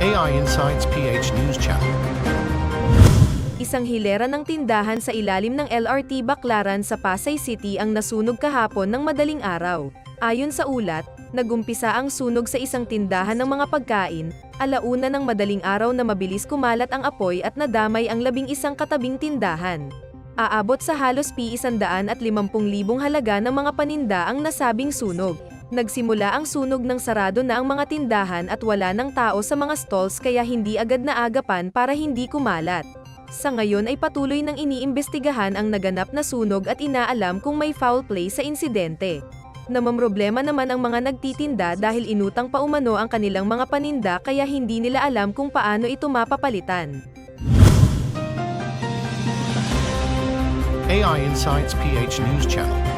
AI Insights PH News Channel. Isang hilera ng tindahan sa ilalim ng LRT Baclaran sa Pasay City ang nasunog kahapon ng madaling araw. Ayon sa ulat, nagumpisa ang sunog sa isang tindahan ng mga pagkain, alauna ng madaling araw na mabilis kumalat ang apoy at nadamay ang labing isang katabing tindahan. Aabot sa halos P150,000 halaga ng mga paninda ang nasabing sunog. Nagsimula ang sunog ng sarado na ang mga tindahan at wala ng tao sa mga stalls kaya hindi agad naagapan para hindi kumalat. Sa ngayon ay patuloy nang iniimbestigahan ang naganap na sunog at inaalam kung may foul play sa insidente. Namamroblema naman ang mga nagtitinda dahil inutang pa umano ang kanilang mga paninda kaya hindi nila alam kung paano ito mapapalitan. AI Insights PH News Channel.